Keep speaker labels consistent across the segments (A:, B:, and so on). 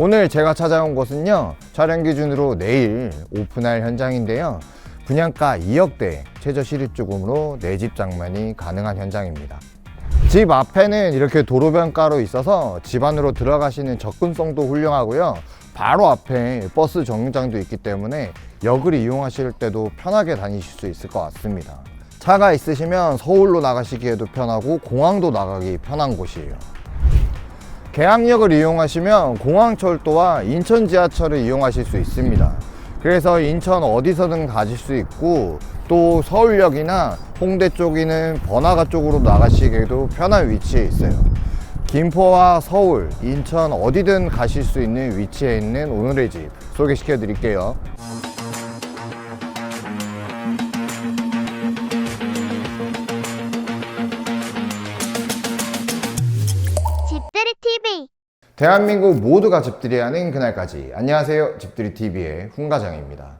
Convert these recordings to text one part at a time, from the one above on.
A: 오늘 제가 찾아온 곳은요 촬영 기준으로 내일 오픈할 현장인데요. 분양가 2억대 최저 실입주금으로 내 집 장만이 가능한 현장입니다. 집 앞에는 이렇게 도로변가로 있어서 집 안으로 들어가시는 접근성도 훌륭하고요. 바로 앞에 버스 정류장도 있기 때문에 역을 이용하실 때도 편하게 다니실 수 있을 것 같습니다 차가 있으시면 서울로 나가시기에도 편하고 공항도 나가기 편한 곳이에요 계양역을 이용하시면 공항철도와 인천 지하철을 이용하실 수 있습니다. 그래서 인천 어디서든 가실 수 있고 또 서울역이나 홍대 쪽이는 번화가 쪽으로 나가시기에도 편한 위치에 있어요. 김포와 서울, 인천 어디든 가실 수 있는 위치에 있는 오늘의 집 소개시켜 드릴게요. 대한민국 모두가 집들이 하는 그날까지. 안녕하세요. 집들이 TV의 훈과장입니다.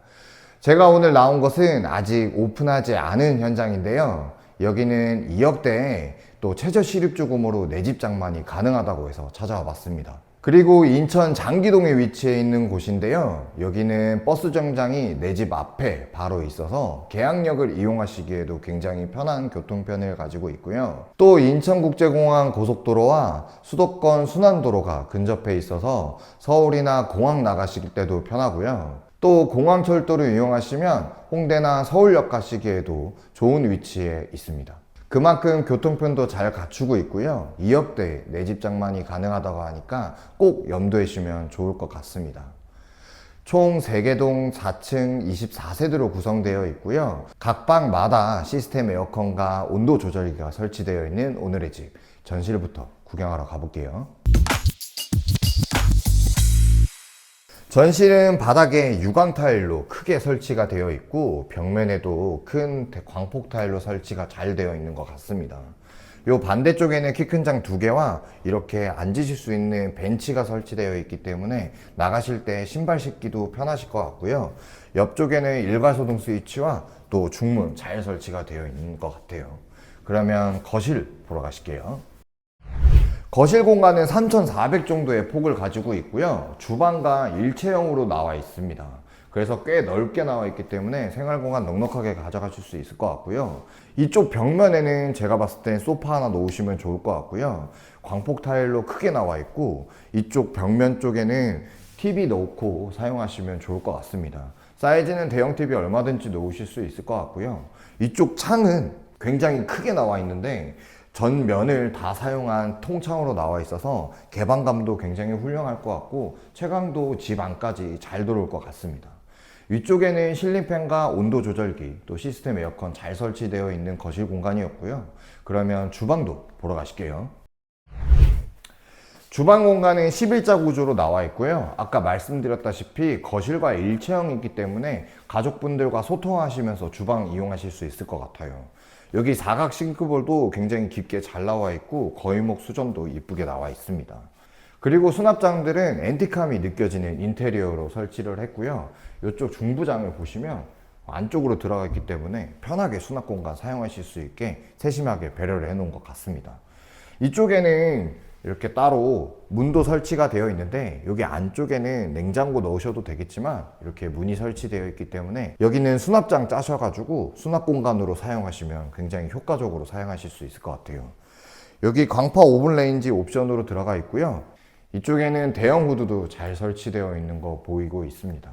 A: 제가 오늘 나온 것은 아직 오픈하지 않은 현장인데요. 여기는 2억대에 또 최저 실입주금으로 내 집 장만이 가능하다고 해서 찾아와 봤습니다 그리고 인천 장기동에 위치해 있는 곳인데요. 여기는 버스 정장이 내 집 앞에 바로 있어서 계양역을 이용하시기에도 굉장히 편한 교통편을 가지고 있고요. 또 인천국제공항 고속도로와 수도권 순환도로가 근접해 있어서 서울이나 공항 나가실 때도 편하고요. 또 공항철도를 이용하시면 홍대나 서울역 가시기에도 좋은 위치에 있습니다 그만큼 교통편도 잘 갖추고 있고요 2억대 내집 장만이 가능하다고 하니까 꼭 염두에 두시면 좋을 것 같습니다 총 3개동 4층 24세대로 구성되어 있고요. 각 방마다 시스템 에어컨과 온도 조절기가 설치되어 있는 오늘의 집 전실부터 구경하러 가볼게요. 전실은 바닥에 유광 타일로 크게 설치가 되어 있고 벽면에도 큰 광폭 타일로 설치가 잘 되어 있는 것 같습니다. 요 반대쪽에는 키 큰 장 두 개와 이렇게 앉으실 수 있는 벤치가 설치되어 있기 때문에 나가실 때 신발 신기도 편하실 것 같고요. 옆쪽에는 일괄소등 스위치와 또 중문 잘 설치가 되어 있는 것 같아요. 그러면 거실 보러 가실게요. 거실 공간은 3,400 정도의 폭을 가지고 있고요. 주방과 일체형으로 나와 있습니다. 그래서 꽤 넓게 나와 있기 때문에 생활 공간 넉넉하게 가져가실 수 있을 것 같고요. 이쪽 벽면에는 제가 봤을 때 소파 하나 놓으시면 좋을 것 같고요. 광폭 타일로 크게 나와 있고 이쪽 벽면 쪽에는 TV 넣고 사용하시면 좋을 것 같습니다. 사이즈는 대형 TV 얼마든지 놓으실 수 있을 것 같고요. 이쪽 창은 굉장히 크게 나와 있는데 전면을 다 사용한 통창으로 나와 있어서 개방감도 굉장히 훌륭할 것 같고 채광도 집 안까지 잘 들어올 것 같습니다. 위쪽에는 실링팬과 온도 조절기 또 시스템 에어컨 잘 설치되어 있는 거실 공간이었고요. 그러면 주방도 보러 가실게요. 주방 공간은 11자 구조로 나와 있고요. 아까 말씀드렸다시피 거실과 일체형이기 때문에 가족분들과 소통하시면서 주방 이용하실 수 있을 것 같아요. 여기 사각 싱크볼도 굉장히 깊게 잘 나와 있고 거의목 수전도 이쁘게 나와 있습니다. 그리고 수납장들은 앤티감이 느껴지는 인테리어로 설치를 했고요. 이쪽 중부장을 보시면 안쪽으로 들어가 있기 때문에 편하게 수납 공간 사용하실 수 있게 세심하게 배려를 해 놓은 것 같습니다. 이쪽에는 이렇게 따로 문도 설치가 되어 있는데 여기 안쪽에는 냉장고 넣으셔도 되겠지만 이렇게 문이 설치되어 있기 때문에 여기는 수납장 짜셔가지고 수납 공간으로 사용하시면 굉장히 효과적으로 사용하실 수 있을 것 같아요. 여기 광파 오븐 레인지 옵션으로 들어가 있고요. 이쪽에는 대형 후드도 잘 설치되어 있는 거 보이고 있습니다.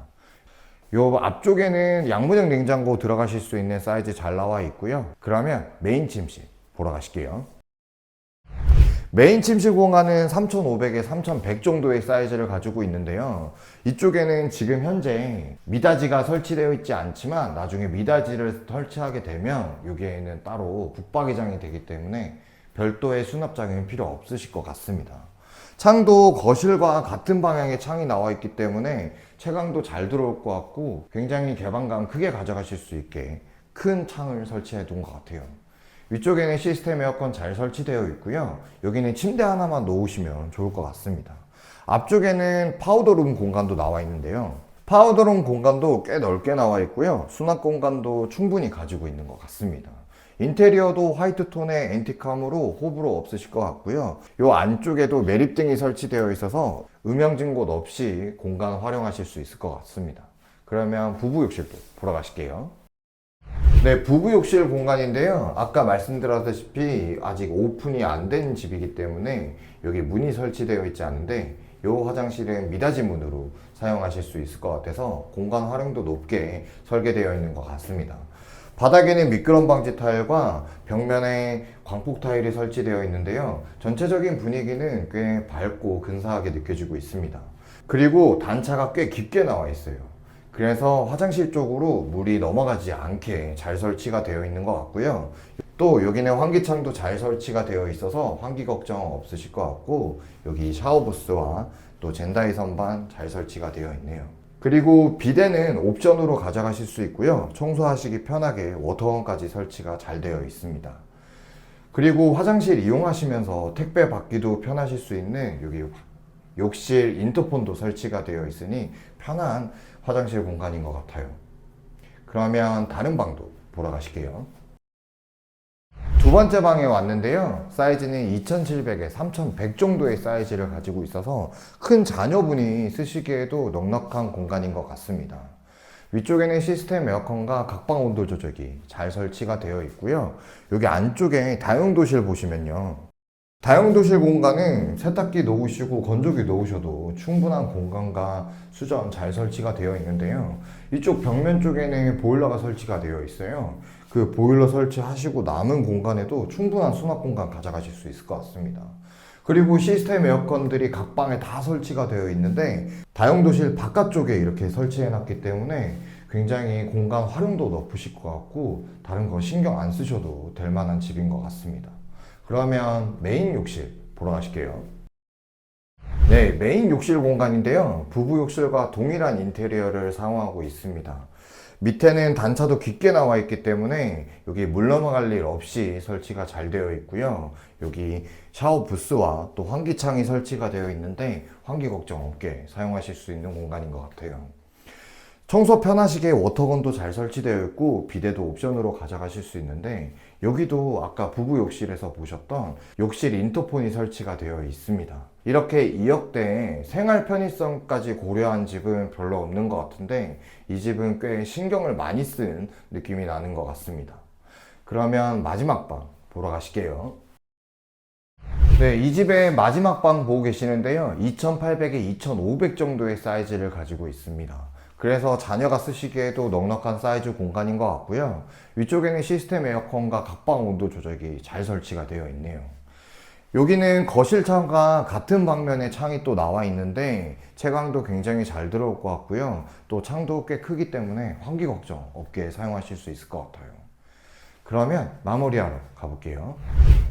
A: 요 앞쪽에는 양문형 냉장고 들어가실 수 있는 사이즈 잘 나와 있고요. 그러면 메인 침실 보러 가실게요. 메인 침실 공간은 3,500에 3,100 정도의 사이즈를 가지고 있는데요. 이쪽에는 지금 현재 미닫이가 설치되어 있지 않지만 나중에 미닫이를 설치하게 되면 여기에는 따로 붙박이장이 되기 때문에 별도의 수납장은 필요 없으실 것 같습니다. 창도 거실과 같은 방향의 창이 나와 있기 때문에 채광도 잘 들어올 것 같고 굉장히 개방감 크게 가져가실 수 있게 큰 창을 설치해 둔 것 같아요. 위쪽에는 시스템 에어컨 잘 설치되어 있고요. 여기는 침대 하나만 놓으시면 좋을 것 같습니다. 앞쪽에는 파우더룸 공간도 나와 있는데요. 파우더룸 공간도 꽤 넓게 나와 있고요. 수납 공간도 충분히 가지고 있는 것 같습니다. 인테리어도 화이트 톤의 앤티감으로 호불호 없으실 것 같고요. 요 안쪽에도 매립등이 설치되어 있어서 음영진 곳 없이 공간 활용하실 수 있을 것 같습니다. 그러면 부부 욕실도 보러 가실게요. 네, 부부 욕실 공간인데요. 아까 말씀드렸다시피 아직 오픈이 안 된 집이기 때문에 여기 문이 설치되어 있지 않은데 이 화장실은 미닫이 문으로 사용하실 수 있을 것 같아서 공간 활용도 높게 설계되어 있는 것 같습니다. 바닥에는 미끄럼 방지 타일과 벽면에 광폭 타일이 설치되어 있는데요. 전체적인 분위기는 꽤 밝고 근사하게 느껴지고 있습니다. 그리고 단차가 꽤 깊게 나와 있어요. 그래서 화장실 쪽으로 물이 넘어가지 않게 잘 설치가 되어 있는 것 같고요. 또 여기는 환기창도 잘 설치가 되어 있어서 환기 걱정 없으실 것 같고 여기 샤워 부스와 또 젠다이 선반 잘 설치가 되어 있네요. 그리고 비데는 옵션으로 가져가실 수 있고요. 청소하시기 편하게 워터원까지 설치가 잘 되어 있습니다. 그리고 화장실 이용하시면서 택배 받기도 편하실 수 있는 여기 욕실 인터폰도 설치가 되어 있으니 편한 화장실 공간인 것 같아요. 그러면 다른 방도 보러 가실게요. 두 번째 방에 왔는데요. 사이즈는 2700에 3100 정도의 사이즈를 가지고 있어서 큰 자녀분이 쓰시기에도 넉넉한 공간인 것 같습니다. 위쪽에는 시스템 에어컨과 각방 온도 조절기 잘 설치가 되어 있고요. 여기 안쪽에 다용도실 보시면요. 다용도실 공간은 세탁기 놓으시고 건조기 놓으셔도 충분한 공간과 수전 잘 설치가 되어 있는데요. 이쪽 벽면 쪽에는 보일러가 설치가 되어 있어요. 그 보일러 설치하시고 남은 공간에도 충분한 수납 공간 가져가실 수 있을 것 같습니다. 그리고 시스템 에어컨들이 각 방에 다 설치가 되어 있는데 다용도실 바깥쪽에 이렇게 설치해 놨기 때문에 굉장히 공간 활용도 높으실 것 같고 다른 거 신경 안 쓰셔도 될 만한 집인 것 같습니다. 그러면 메인 욕실 보러 가실게요. 네, 메인 욕실 공간인데요. 부부 욕실과 동일한 인테리어를 사용하고 있습니다. 밑에는 단차도 깊게 나와 있기 때문에 여기 물 넘어갈 일 없이 설치가 잘 되어 있고요. 여기 샤워 부스와 또 환기창이 설치가 되어 있는데 환기 걱정 없게 사용하실 수 있는 공간인 것 같아요. 청소 편하시게 워터건도 잘 설치되어 있고 비데도 옵션으로 가져가실 수 있는데 여기도 아까 부부 욕실에서 보셨던 욕실 인터폰이 설치가 되어 있습니다. 이렇게 2억대에 생활 편의성까지 고려한 집은 별로 없는 것 같은데 이 집은 꽤 신경을 많이 쓴 느낌이 나는 것 같습니다. 그러면 마지막 방 보러 가실게요. 네, 이 집의 마지막 방 보고 계시는데요. 2800에 2500 정도의 사이즈를 가지고 있습니다. 그래서 자녀가 쓰시기에도 넉넉한 사이즈 공간인 것 같고요. 위쪽에는 시스템 에어컨과 각방 온도 조절기 잘 설치가 되어 있네요. 여기는 거실 창과 같은 방면에 창이 또 나와 있는데 채광도 굉장히 잘 들어올 것 같고요. 또 창도 꽤 크기 때문에 환기 걱정 없게 사용하실 수 있을 것 같아요. 그러면 마무리하러 가볼게요.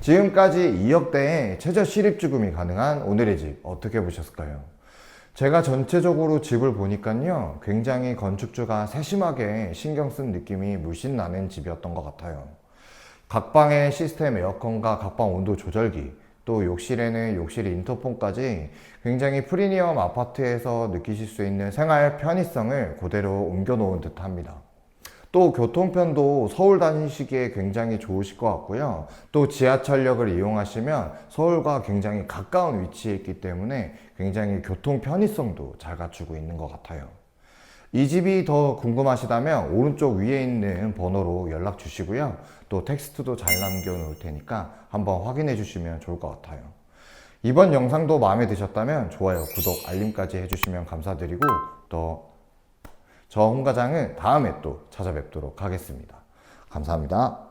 A: 지금까지 2억대에 최저 실입주금이 가능한 오늘의 집 어떻게 보셨을까요? 제가 전체적으로 집을 보니까요, 굉장히 건축주가 세심하게 신경 쓴 느낌이 물씬 나는 집이었던 것 같아요. 각방에 시스템 에어컨과 각 방 온도 조절기, 또 욕실에는 욕실 인터폰까지 굉장히 프리미엄 아파트에서 느끼실 수 있는 생활 편의성을 그대로 옮겨 놓은 듯 합니다. 또 교통편도 서울 다니시기에 굉장히 좋으실 것 같고요. 또 지하철역을 이용하시면 서울과 굉장히 가까운 위치에 있기 때문에 굉장히 교통 편의성도 잘 갖추고 있는 것 같아요. 이 집이 더 궁금하시다면 오른쪽 위에 있는 번호로 연락 주시고요. 또 텍스트도 잘 남겨 놓을 테니까 한번 확인해 주시면 좋을 것 같아요. 이번 영상도 마음에 드셨다면 좋아요, 구독, 알림까지 해주시면 감사드리고 또 저 홍과장은 다음에 또 찾아뵙도록 하겠습니다. 감사합니다.